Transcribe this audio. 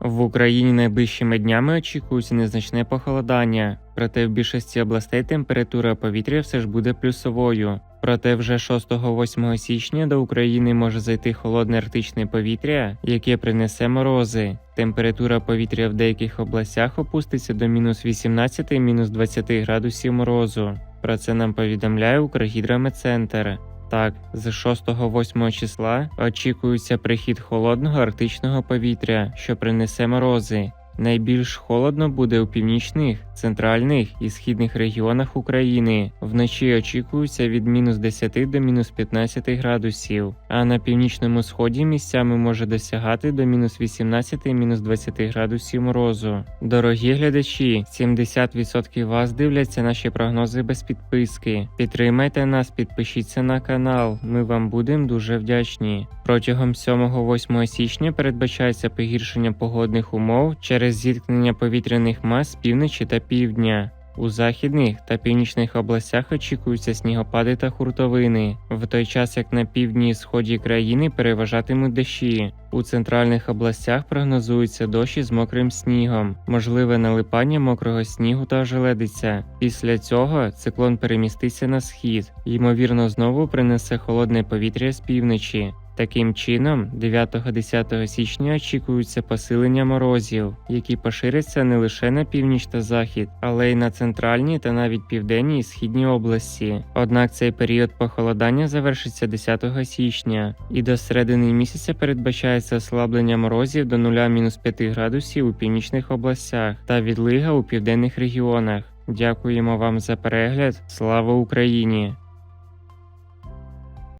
В Україні найближчими днями очікується незначне похолодання, проте в більшості областей температура повітря все ж буде плюсовою. Проте вже 6-8 січня до України може зайти холодне арктичне повітря, яке принесе морози. Температура повітря в деяких областях опуститься до мінус 18-мінус 20 градусів морозу. Про це нам повідомляє Укргідрометцентр. Так, з 6-8 числа очікується прихід холодного арктичного повітря, що принесе морози. Найбільш холодно буде у північних, центральних і східних регіонах України. Вночі очікується від мінус 10 до мінус 15 градусів, а на північному сході місцями може досягати до мінус 18 мінус 20 градусів морозу. Дорогі глядачі, 70% вас дивляться наші прогнози без підписки. Підтримайте нас, підпишіться на канал. Ми вам будемо дуже вдячні. Протягом 7-8 січня передбачається погіршення погодних умов через зіткнення повітряних мас з півночі та півдня. У західних та північних областях очікуються снігопади та хуртовини, в той час як на півдні і сході країни переважатимуть дощі. У центральних областях прогнозується дощі з мокрим снігом, можливе налипання мокрого снігу та ожеледиця. Після цього циклон переміститься на схід, ймовірно, знову принесе холодне повітря з півночі. Таким чином, 9-10 січня очікується посилення морозів, які поширяться не лише на північ та захід, але й на центральні та навіть південні і східні області. Однак цей період похолодання завершиться 10 січня, і до середини місяця передбачається ослаблення морозів до 0-5 градусів у північних областях та відлига у південних регіонах. Дякуємо вам за перегляд. Слава Україні!